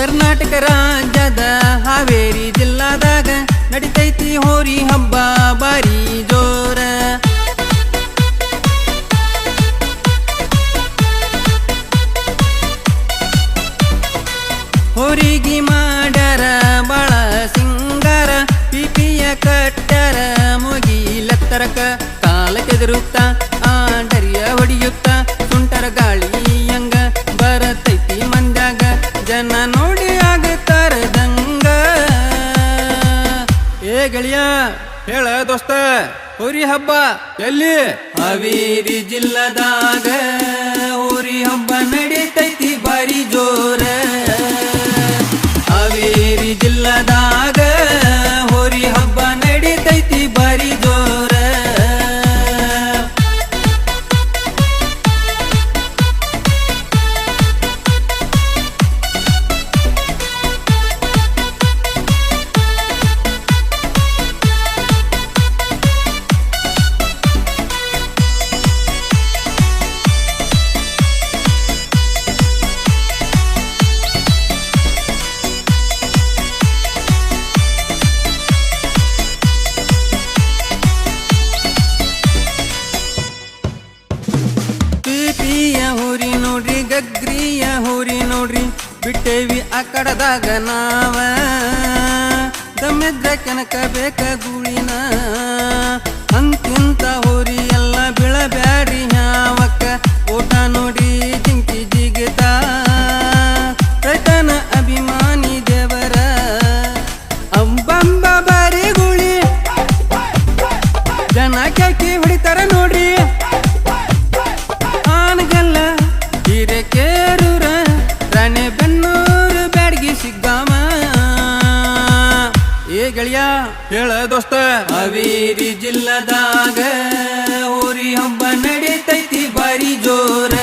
ಕರ್ನಾಟಕ ರಾಜ್ಯದ ಹಾವೇರಿ ಜಿಲ್ಲಾದಾಗ ನಡಿತೈತಿ ಹೋರಿ ಹಬ್ಬ ಬಾರಿ ಜೋರ. ಹೋರಿಗಿ ಮಾಡರ ಬಾಳ ಸಿಂಗಾರ, ಪಿಪಿಯ ಕಟ್ಟರ ಮುಗಿಲತ್ತರಕ ಏ ಗೆಳೆಯ ಹೇಳ ದೋಸ್ತ ಹುರಿ ಹಬ್ಬ ಎಲ್ಲಿ? ಹಾವೇರಿ ಜಿಲ್ಲದಾಗ. ನೋಡ್ರಿ, ಬಿಟ್ಟೇವಿ ಆ ಕಡದಾಗ ನಾವ. ದಮ್ಮಿದ್ರ ಕೆನಕ ಬೇಕ ಗೂಳಿನ. ಅಂತಿಂತ ಹೋರಿ ಎಲ್ಲ ಬೀಳಬ್ಯಾಡ್ರಿ ಯಾವಕ್ಕ ಊಟ ನೋಡಿ ಜಿಂಕಿ ಜಿಗಿತ. ರೈತನ ಅಭಿಮಾನಿ ದೇವರ. ಅಂಬಂಬ ಬಾರಿ ಗುಳಿ. ಜನ ಕೆಕ್ಕಿ ಹೊಡಿತಾರ ನೋಡ್ರಿ. ಗೆಳೆಯ ಹೇಳ ದೋಸ್ತ. ಹಾವೇರಿ ಜಿಲ್ಲದಾಗ ಊರಿ ಹಬ್ಬ ನಡೀತೈತಿ ಬಾರಿ ಜೋರ.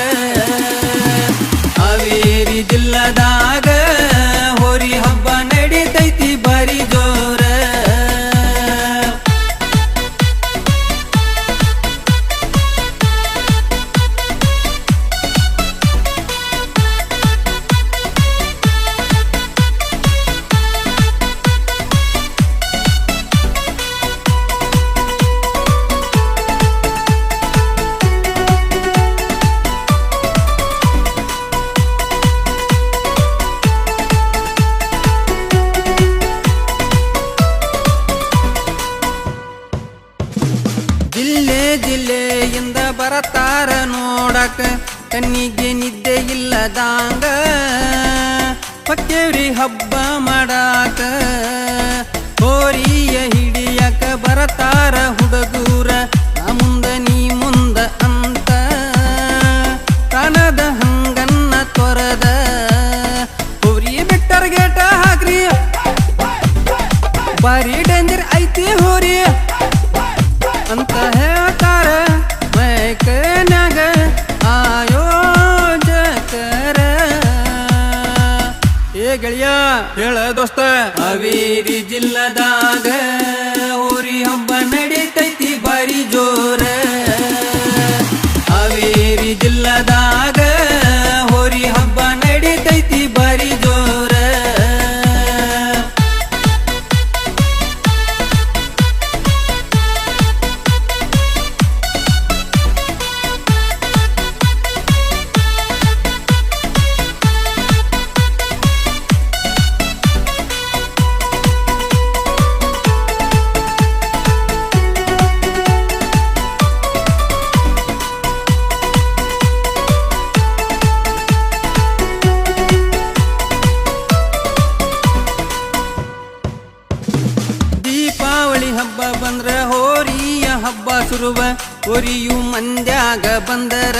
ಬರತಾರ ನೋಡಕ. ಕಣ್ಣಿಗೆ ನಿದ್ದೆ ಇಲ್ಲದಾಂಗ. ಪಕ್ಕೇವ್ರಿ ಹಬ್ಬ ಮಾಡಾಕ. ಹೋರಿಯ ಹಿಡಿಯಕ ಬರತಾರ ಹೇಳ ದೋಸ್ತ. ಹಾವೇರಿ ಜಿಲ್ಲದಾಗ ಹಬ್ಬ ಸುರುವ ಒರಿಯು ಮಂದ್ಯಾಗ ಬಂದರ.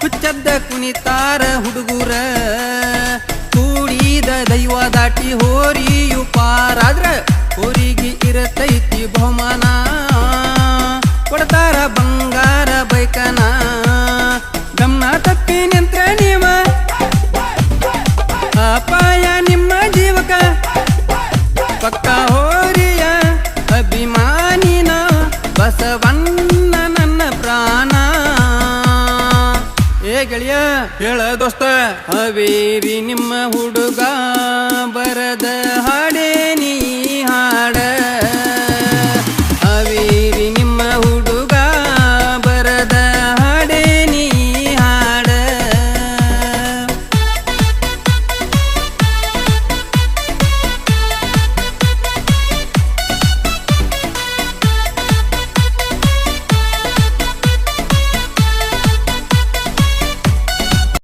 ಹುಚ್ಚದ್ದ ಕುಣಿತಾರ ಹುಡುಗುರ. ಕೂಡಿದ ದೈವ ದಾಟಿ ಹೋರಿಯು ಪಾರಾದ್ರ ಹೋರಿಗೆ ಗೆಳೆಯ ಹೇಳ ದೋಸ್ತ ಅವೇರಿ ನಿಮ್ಮ ಹುಡುಗ ಬರದ ಹಾಡಿ.